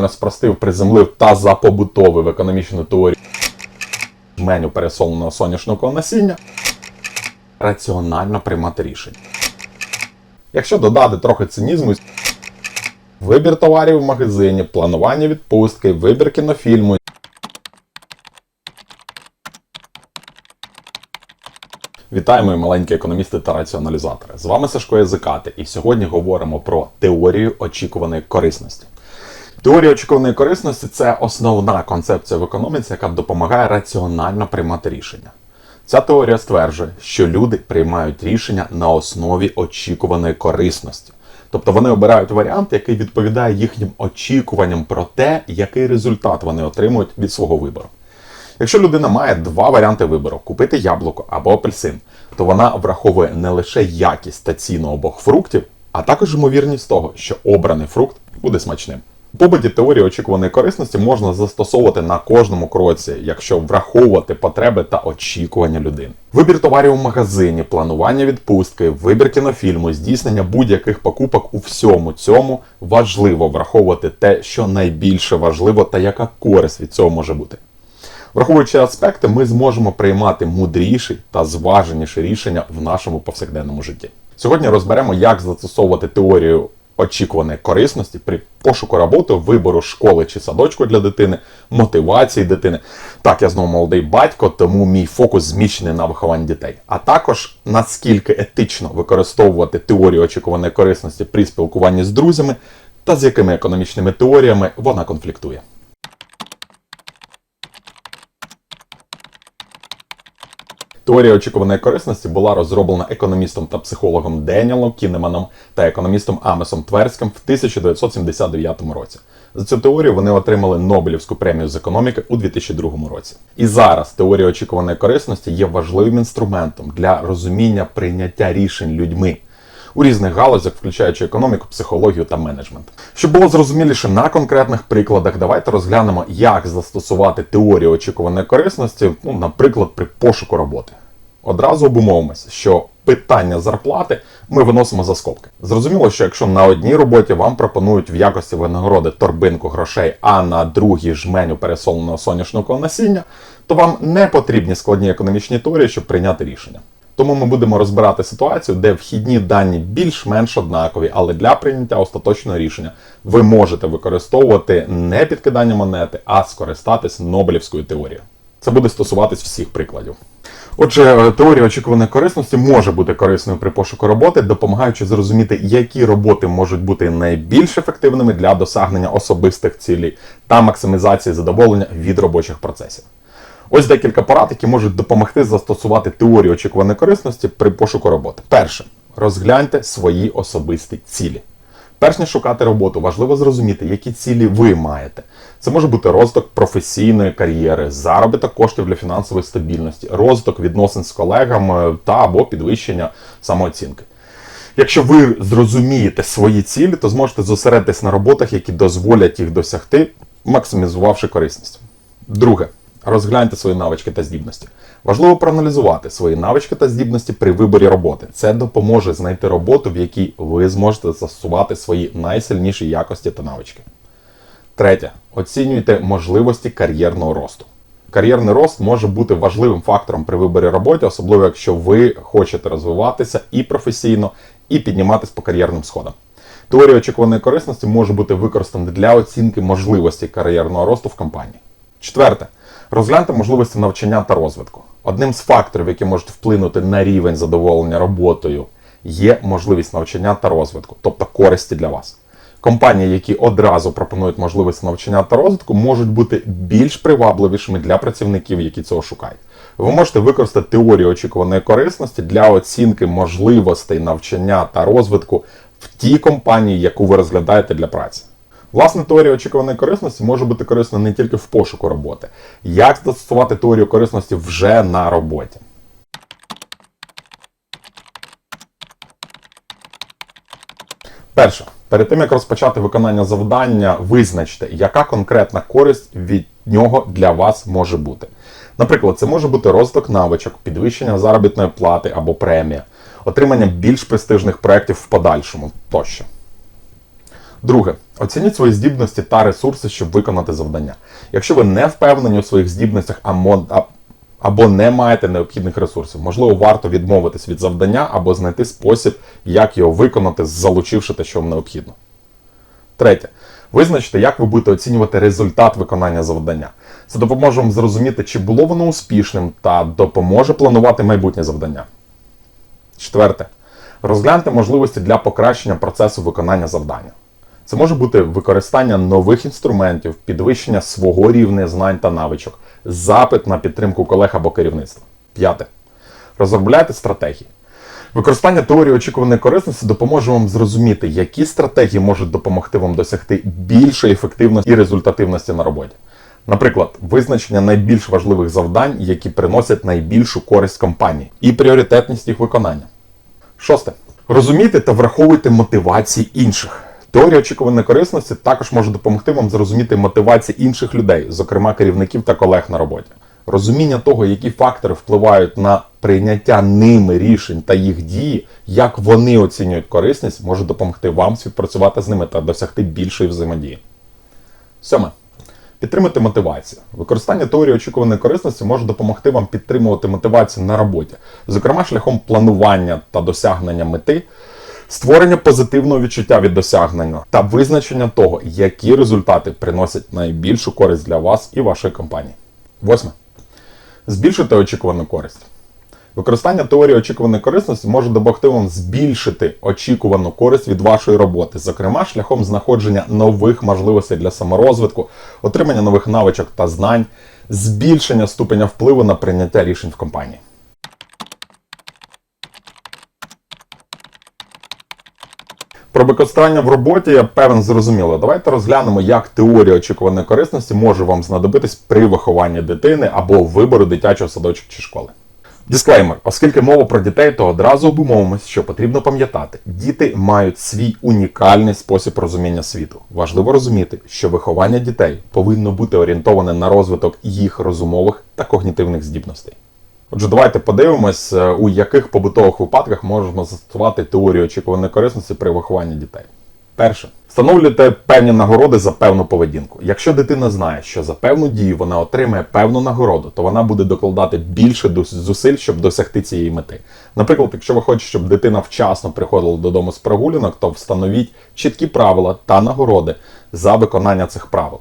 розпростив, приземлив та запобутовив економічну теорію меню пересоленого соняшного насіння, раціонально приймати рішення. Якщо додати трохи цинізму, вибір товарів в магазині, планування відпустки, вибір кінофільму. Вітаю, мої маленькі економісти та раціоналізатори. З вами Сашко Язикати, і сьогодні говоримо про теорію очікуваної корисності. Теорія очікуваної корисності це основна концепція в економіці, яка допомагає раціонально приймати рішення. Ця теорія стверджує, що люди приймають рішення на основі очікуваної корисності. Тобто вони обирають варіант, який відповідає їхнім очікуванням про те, який результат вони отримують від свого вибору. Якщо людина має два варіанти вибору купити яблуко або апельсин, то вона враховує не лише якість та ціну обох фруктів, а також ймовірність того, що обраний фрукт буде смачним. У побуті теорії очікуваної корисності можна застосовувати на кожному кроці, якщо враховувати потреби та очікування людини. Вибір товарів у магазині, планування відпустки, вибір кінофільму, здійснення будь-яких покупок у всьому цьому важливо враховувати те, що найбільше важливо та яка користь від цього може бути. Враховуючи аспекти, ми зможемо приймати мудріші та зваженіші рішення в нашому повсякденному житті. Сьогодні розберемо, як застосовувати теорію очікуваної корисності при пошуку роботи, вибору школи чи садочку для дитини, мотивації дитини. Так, я знову молодий батько, тому мій фокус зміщений на виховання дітей. А також наскільки етично використовувати теорію очікуваної корисності при спілкуванні з друзями та з якими економічними теоріями вона конфліктує. Теорія очікуваної корисності була розроблена економістом та психологом Деніелом Кінеманом та економістом Амесом Тверським в 1979 році. За цю теорію вони отримали Нобелівську премію з економіки у 2002 році. І зараз теорія очікуваної корисності є важливим інструментом для розуміння прийняття рішень людьми. У різних галузях, включаючи економіку, психологію та менеджмент. Щоб було зрозуміліше на конкретних прикладах, давайте розглянемо, як застосувати теорію очікуваної корисності, ну, наприклад, при пошуку роботи. Одразу обумовимося, що питання зарплати ми виносимо за скобки. Зрозуміло, що якщо на одній роботі вам пропонують в якості винагороди торбинку грошей, а на другій жменю пересоленого соняшного насіння, то вам не потрібні складні економічні теорії, щоб прийняти рішення. Тому ми будемо розбирати ситуацію, де вхідні дані більш-менш однакові, але для прийняття остаточного рішення ви можете використовувати не підкидання монети, а скористатись Нобелівською теорією. Це буде стосуватись всіх прикладів. Отже, теорія очікуваної корисності може бути корисною при пошуку роботи, допомагаючи зрозуміти, які роботи можуть бути найбільш ефективними для досягнення особистих цілей та максимізації задоволення від робочих процесів. Ось декілька порад, які можуть допомогти застосувати теорію очікуваної корисності при пошуку роботи. Перше, розгляньте свої особисті цілі. Перш ніж шукати роботу, важливо зрозуміти, які цілі ви маєте. Це може бути розвиток професійної кар'єри, заробіток коштів для фінансової стабільності, розвиток відносин з колегами та або підвищення самооцінки. Якщо ви зрозумієте свої цілі, то зможете зосередитись на роботах, які дозволять їх досягти, максимізувавши корисність. Друге. Розгляньте свої навички та здібності. Важливо проаналізувати свої навички та здібності при виборі роботи. Це допоможе знайти роботу, в якій ви зможете застосувати свої найсильніші якості та навички. Третє. Оцінюйте можливості кар'єрного росту. Кар'єрний рост може бути важливим фактором при виборі роботи, особливо якщо ви хочете розвиватися і професійно, і підніматися по кар'єрним сходам. Теорія очікуваної корисності може бути використана для оцінки можливості кар'єрного росту в компанії. Четверте. Розгляньте можливості навчання та розвитку. Одним з факторів, які можуть вплинути на рівень задоволення роботою, є можливість навчання та розвитку, тобто користі для вас. Компанії, які одразу пропонують можливість навчання та розвитку, можуть бути більш привабливішими для працівників, які цього шукають. Ви можете використати теорію очікуваної корисності для оцінки можливостей навчання та розвитку в тій компанії, яку ви розглядаєте для праці. Власне, теорія очікуваної корисності може бути корисна не тільки в пошуку роботи. Як застосувати теорію корисності вже на роботі? Перше, перед тим як розпочати виконання завдання, визначте, яка конкретна користь від нього для вас може бути. Наприклад, це може бути розвиток навичок, підвищення заробітної плати або премія, отримання більш престижних проєктів в подальшому тощо. Друге, оцініть свої здібності та ресурси, щоб виконати завдання. Якщо ви не впевнені у своїх здібностях або, не маєте необхідних ресурсів, можливо, варто відмовитись від завдання або знайти спосіб, як його виконати, залучивши те, що вам необхідно. Третє. Визначте, як ви будете оцінювати результат виконання завдання. Це допоможе вам зрозуміти, чи було воно успішним та допоможе планувати майбутнє завдання. Четверте. Розгляньте можливості для покращення процесу виконання завдання. Це може бути використання нових інструментів, підвищення свого рівня знань та навичок, запит на підтримку колег або керівництва. П'яте. Розробляйте стратегії. Використання теорії очікуваної корисності допоможе вам зрозуміти, які стратегії можуть допомогти вам досягти більшої ефективності і результативності на роботі. Наприклад, визначення найбільш важливих завдань, які приносять найбільшу користь компанії, і пріоритетність їх виконання. Шосте. Розумійте та враховуйте мотивації інших. Теорія очікуваної корисності також може допомогти вам зрозуміти мотивації інших людей, зокрема керівників та колег на роботі. Розуміння того, які фактори впливають на прийняття ними рішень та їх дії, як вони оцінюють корисність, може допомогти вам співпрацювати з ними та досягти більшої взаємодії. Сьоме. Підтримати мотивацію. Використання теорії очікуваної корисності може допомогти вам підтримувати мотивацію на роботі, зокрема шляхом планування та досягнення мети, створення позитивного відчуття від досягнення та визначення того, які результати приносять найбільшу користь для вас і вашої компанії. Восьме. Збільшити очікувану користь. Використання теорії очікуваної корисності може допомогти вам збільшити очікувану користь від вашої роботи, зокрема шляхом знаходження нових можливостей для саморозвитку, отримання нових навичок та знань, збільшення ступеня впливу на прийняття рішень в компанії. Про використання в роботі я певен зрозуміло. Давайте розглянемо, як теорія очікуваної корисності може вам знадобитись при вихованні дитини або вибору дитячого садочку чи школи. Дисклеймер, оскільки мова про дітей, то одразу обумовимось, що потрібно пам'ятати, діти мають свій унікальний спосіб розуміння світу. Важливо розуміти, що виховання дітей повинно бути орієнтоване на розвиток їх розумових та когнітивних здібностей. Отже, давайте подивимось, е, у яких побутових випадках можемо застосувати теорію очікуваної корисності при вихованні дітей. Перше. Встановлюйте певні нагороди за певну поведінку. Якщо дитина знає, що за певну дію вона отримає певну нагороду, то вона буде докладати більше зусиль, щоб досягти цієї мети. Наприклад, якщо ви хочете, щоб дитина вчасно приходила додому з прогулянок, то встановіть чіткі правила та нагороди за виконання цих правил,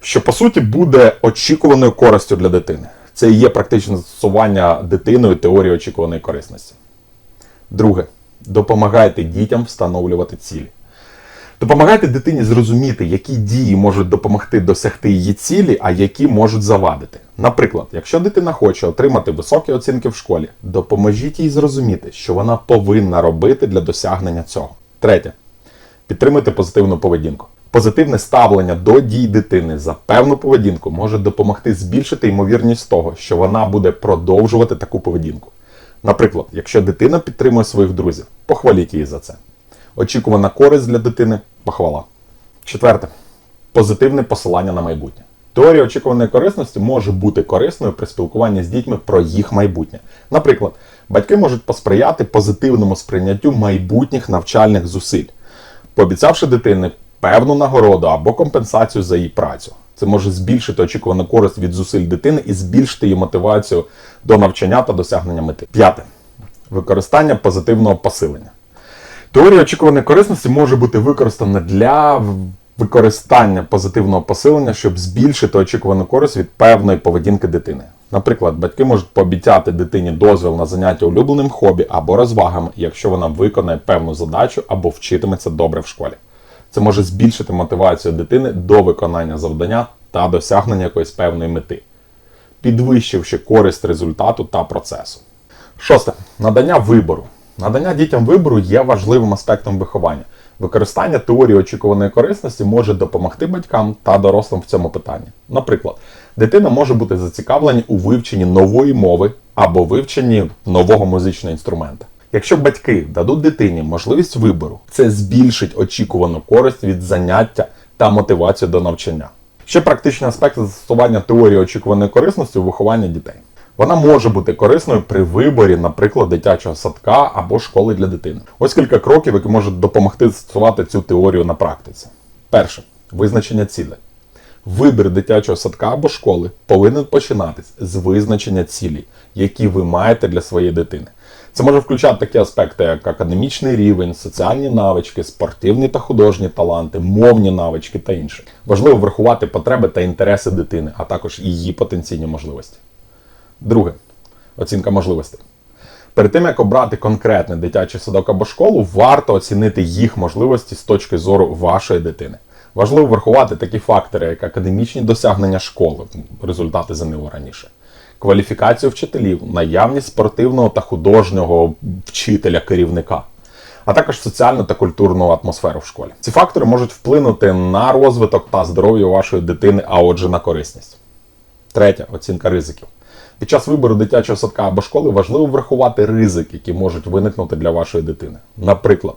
що по суті буде очікуваною користю для дитини. Це і є практичне застосування дитиною теорії очікуваної корисності. Друге, допомагайте дітям встановлювати цілі. Допомагайте дитині зрозуміти, які дії можуть допомогти досягти її цілі, а які можуть завадити. Наприклад, якщо дитина хоче отримати високі оцінки в школі, допоможіть їй зрозуміти, що вона повинна робити для досягнення цього. Третє. Підтримуйте позитивну поведінку. Позитивне ставлення до дій дитини за певну поведінку може допомогти збільшити ймовірність того, що вона буде продовжувати таку поведінку. Наприклад, якщо дитина підтримує своїх друзів, похваліть її за це. Очікувана користь для дитини похвала. Четверте. Позитивне посилання на майбутнє. Теорія очікуваної корисності може бути корисною при спілкуванні з дітьми про їх майбутнє. Наприклад, батьки можуть посприяти позитивному сприйняттю майбутніх навчальних зусиль, пообіцявши дитині певну нагороду або компенсацію за її працю. Це може збільшити очікувану користь від зусиль дитини і збільшити її мотивацію до навчання та досягнення мети. П'яте. Використання позитивного посилення. Теорія очікуваної корисності може бути використана для використання позитивного посилення, щоб збільшити очікувану користь від певної поведінки дитини. Наприклад, батьки можуть пообіцяти дитині дозвіл на заняття улюбленим хобі або розвагами, якщо вона виконає певну задачу або вчитиметься добре в школі. Це може збільшити мотивацію дитини до виконання завдання та досягнення якоїсь певної мети, підвищивши користь результату та процесу. Шосте. Надання вибору. Надання дітям вибору є важливим аспектом виховання. Використання теорії очікуваної корисності може допомогти батькам та дорослим в цьому питанні. Наприклад, дитина може бути зацікавлена у вивченні нової мови або вивченні нового музичного інструмента. Якщо батьки дадуть дитині можливість вибору, це збільшить очікувану користь від заняття та мотивацію до навчання. Ще практичний аспект застосування теорії очікуваної корисності у вихованні дітей. Вона може бути корисною при виборі, наприклад, дитячого садка або школи для дитини. Ось кілька кроків, які можуть допомогти застосувати цю теорію на практиці. Перше визначення цілей. Вибір дитячого садка або школи повинен починатись з визначення цілей, які ви маєте для своєї дитини. Це може включати такі аспекти, як академічний рівень, соціальні навички, спортивні та художні таланти, мовні навички та інше. Важливо врахувати потреби та інтереси дитини, а також її потенційні можливості. Друге оцінка можливостей. Перед тим як обрати конкретний дитячий садок або школу, варто оцінити їх можливості з точки зору вашої дитини. Важливо врахувати такі фактори, як академічні досягнення школи, результати ЗНО раніше, кваліфікацію вчителів, наявність спортивного та художнього вчителя керівника, а також соціальну та культурну атмосферу в школі. Ці фактори можуть вплинути на розвиток та здоров'я вашої дитини, а отже на корисність. Третє оцінка ризиків. Під час вибору дитячого садка або школи важливо врахувати ризики, які можуть виникнути для вашої дитини. Наприклад,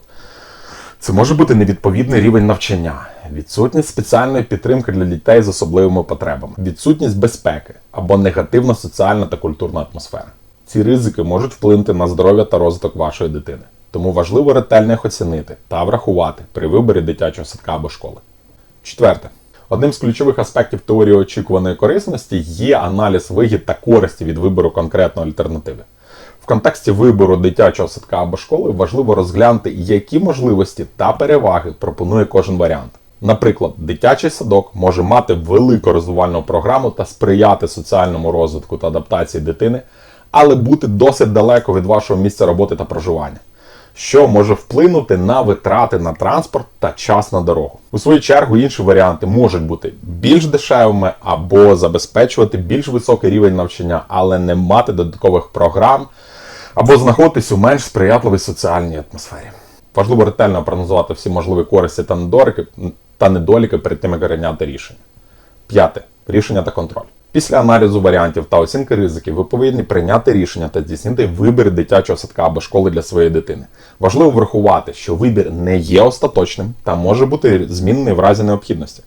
це може бути невідповідний рівень навчання, відсутність спеціальної підтримки для дітей з особливими потребами, відсутність безпеки або негативна соціальна та культурна атмосфера. Ці ризики можуть вплинути на здоров'я та розвиток вашої дитини. Тому важливо ретельно їх оцінити та врахувати при виборі дитячого садка або школи. Четверте. Одним з ключових аспектів теорії очікуваної корисності є аналіз вигід та користі від вибору конкретної альтернативи. В контексті вибору дитячого садка або школи важливо розглянути, які можливості та переваги пропонує кожен варіант. Наприклад, дитячий садок може мати велику розвивальну програму та сприяти соціальному розвитку та адаптації дитини, але бути досить далеко від вашого місця роботи та проживання що може вплинути на витрати на транспорт та час на дорогу. У свою чергу інші варіанти можуть бути більш дешевими або забезпечувати більш високий рівень навчання, але не мати додаткових програм, або знаходитись у менш сприятливій соціальній атмосфері. Важливо ретельно проаналізувати всі можливі користі та недоліки та недоліки перед тим, як прийняти рішення. П'яте рішення та контроль. Після аналізу варіантів та оцінки ризиків ви повинні прийняти рішення та здійснити вибір дитячого садка або школи для своєї дитини. Важливо врахувати, що вибір не є остаточним та може бути змінений в разі необхідності.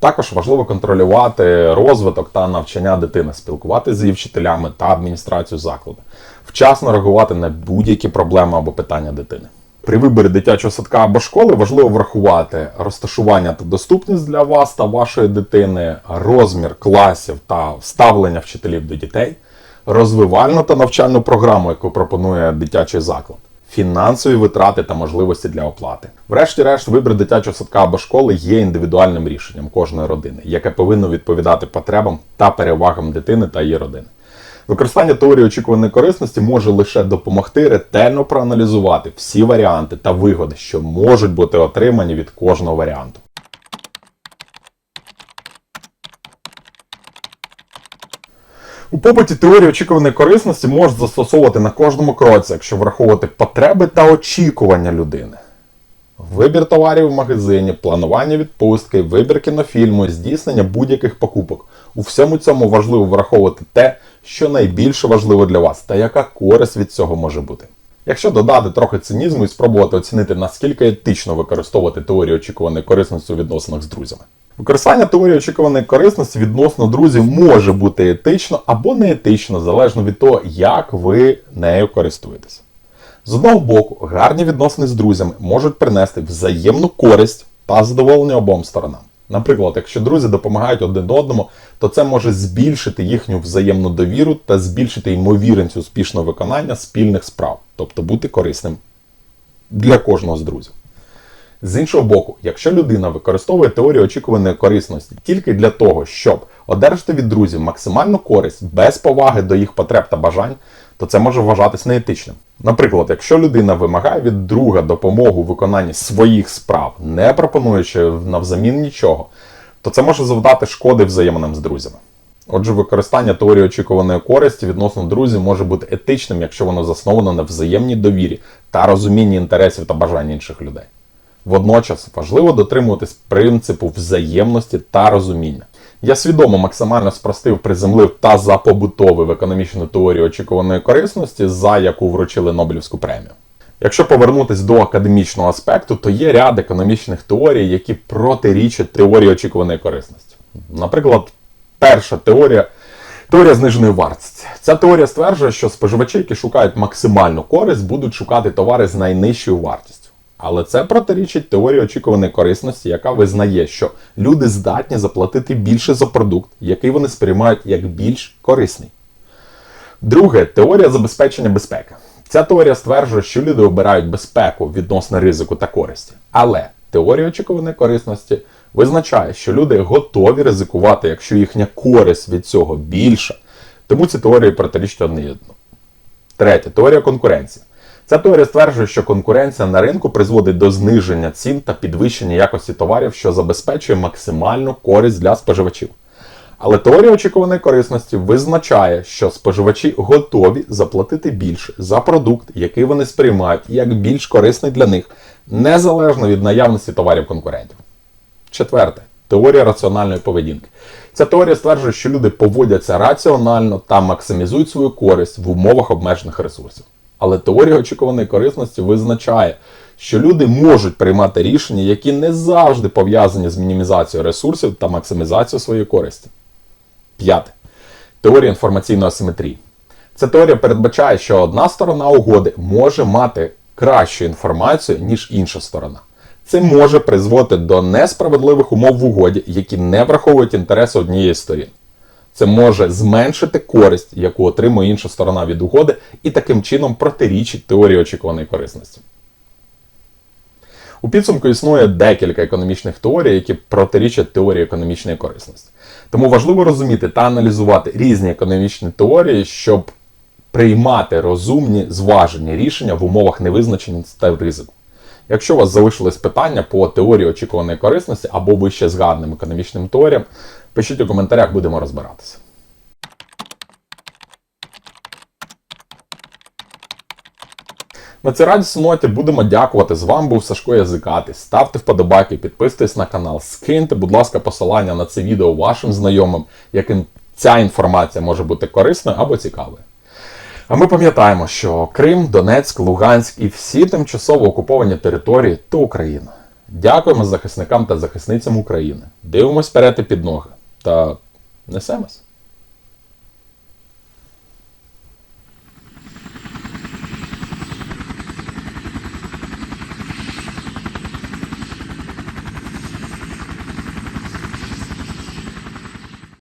Також важливо контролювати розвиток та навчання дитини, спілкуватися з її вчителями та адміністрацією закладу, вчасно реагувати на будь-які проблеми або питання дитини. При виборі дитячого садка або школи важливо врахувати розташування та доступність для вас та вашої дитини, розмір класів та вставлення вчителів до дітей, розвивальну та навчальну програму, яку пропонує дитячий заклад, фінансові витрати та можливості для оплати. Врешті-решт, вибір дитячого садка або школи є індивідуальним рішенням кожної родини, яке повинно відповідати потребам та перевагам дитини та її родини. Використання теорії очікуваної корисності може лише допомогти ретельно проаналізувати всі варіанти та вигоди, що можуть бути отримані від кожного варіанту. У побуті теорії очікуваної корисності можна застосовувати на кожному кроці, якщо враховувати потреби та очікування людини. Вибір товарів в магазині, планування відпустки, вибір кінофільму, здійснення будь-яких покупок. У всьому цьому важливо враховувати те, що найбільше важливо для вас, та яка користь від цього може бути. Якщо додати трохи цинізму і спробувати оцінити, наскільки етично використовувати теорію очікуваної корисності у відносинах з друзями. Використання теорії очікуваної корисності відносно друзів може бути етично або не етично, залежно від того, як ви нею користуєтесь. З одного боку, гарні відносини з друзями можуть принести взаємну користь та задоволення обом сторонам. Наприклад, якщо друзі допомагають один одному, то це може збільшити їхню взаємну довіру та збільшити ймовірність успішного виконання спільних справ, тобто бути корисним для кожного з друзів. З іншого боку, якщо людина використовує теорію очікуваної корисності тільки для того, щоб одержати від друзів максимальну користь без поваги до їх потреб та бажань, то це може вважатись неетичним. Наприклад, якщо людина вимагає від друга допомогу у виконанні своїх справ, не пропонуючи навзамін нічого, то це може завдати шкоди взаєминам з друзями. Отже, використання теорії очікуваної користі відносно друзів може бути етичним, якщо воно засновано на взаємній довірі та розумінні інтересів та бажань інших людей. Водночас важливо дотримуватись принципу взаємності та розуміння. Я свідомо максимально спростив, приземлив та запобутовив економічну теорію очікуваної корисності, за яку вручили Нобелівську премію. Якщо повернутися до академічного аспекту, то є ряд економічних теорій, які протирічать теорії очікуваної корисності. Наприклад, перша теорія Теорія зниженої вартості. Ця теорія стверджує, що споживачі, які шукають максимальну користь, будуть шукати товари з найнижчою вартістю. Але це протирічить теорії очікуваної корисності, яка визнає, що люди здатні заплатити більше за продукт, який вони сприймають як більш корисний. Друге теорія забезпечення безпеки. Ця теорія стверджує, що люди обирають безпеку відносно ризику та користі. Але теорія очікуваної корисності визначає, що люди готові ризикувати, якщо їхня користь від цього більша. Тому ці теорії протирічать одне одному. Третє теорія конкуренції. Ця теорія стверджує, що конкуренція на ринку призводить до зниження цін та підвищення якості товарів, що забезпечує максимальну користь для споживачів. Але теорія очікуваної корисності визначає, що споживачі готові заплатити більше за продукт, який вони сприймають як більш корисний для них, незалежно від наявності товарів конкурентів. Четверте теорія раціональної поведінки. Ця теорія стверджує, що люди поводяться раціонально та максимізують свою користь в умовах обмежених ресурсів. Але теорія очікуваної корисності визначає, що люди можуть приймати рішення, які не завжди пов'язані з мінімізацією ресурсів та максимізацією своєї користі. П'яте. Теорія інформаційної асиметрії. Ця теорія передбачає, що одна сторона угоди може мати кращу інформацію, ніж інша сторона. Це може призводити до несправедливих умов в угоді, які не враховують інтереси однієї сторін. Це може зменшити користь, яку отримує інша сторона від угоди, і таким чином протирічить теорії очікуваної корисності. У підсумку існує декілька економічних теорій, які протирічать теорії економічної корисності. Тому важливо розуміти та аналізувати різні економічні теорії, щоб приймати розумні зважені рішення в умовах невизначеності та ризику. Якщо у вас залишились питання по теорії очікуваної корисності або вище згаданим економічним теоріям, пишіть у коментарях, будемо розбиратися. На цій радісній ноті будемо дякувати. З вами був Сашко Язикатий. Ставте вподобайки, підписуйтесь на канал, скиньте, будь ласка, посилання на це відео вашим знайомим, яким ця інформація може бути корисною або цікавою. А ми пам'ятаємо, що Крим, Донецьк, Луганськ і всі тимчасово окуповані території то Україна. Дякуємо захисникам та захисницям України. Дивимось вперед і під ноги та несемось.